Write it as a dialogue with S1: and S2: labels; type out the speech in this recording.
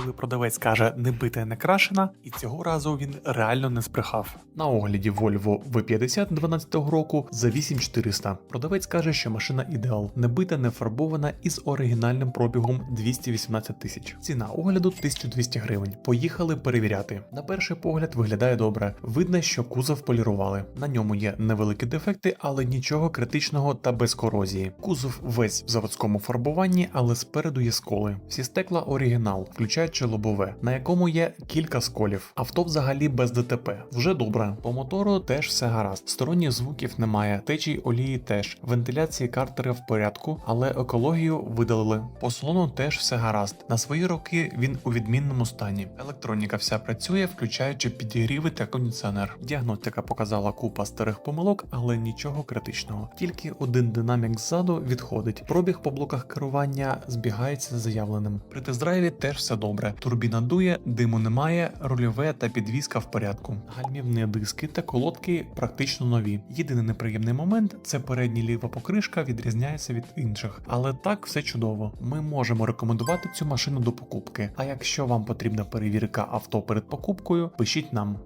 S1: коли продавець каже не бита, не крашена, і цього разу він реально не сприхав. На огляді Volvo V50 12 року за 8400. Продавець каже, що машина ідеал, не бита, не фарбована і з оригінальним пробігом 218 тисяч. Ціна огляду 1200 гривень. Поїхали перевіряти. На перший погляд виглядає добре. Видно, що кузов полірували. На ньому є невеликі дефекти, але нічого критичного та без корозії. Кузов весь в заводському фарбуванні, але спереду є сколи. Всі стекла оригінал, включаючи лобове, на якому є кілька сколів. Авто взагалі без ДТП. Вже добре. По мотору теж все гаразд. Сторонніх звуків немає, течій олії теж. Вентиляції картери в порядку, але екологію видалили. По салону теж все гаразд. На свої роки він у відмінному стані. Електроніка вся працює, включаючи підігріви та кондиціонер. Діагностика показала купа старих помилок, але нічого критичного. Тільки один динамік ззаду відходить. Пробіг по блоках керування збігається з заявленим. При тест-драйві теж все добре. Турбіна дує, диму немає, рульове та підвізка в порядку. Гальмівні диски та колодки практично нові. Єдиний неприємний момент це передня ліва покришка відрізняється від інших, але так все чудово. Ми можемо рекомендувати цю машину до покупки. А якщо вам потрібна перевірка авто перед покупкою, пишіть нам.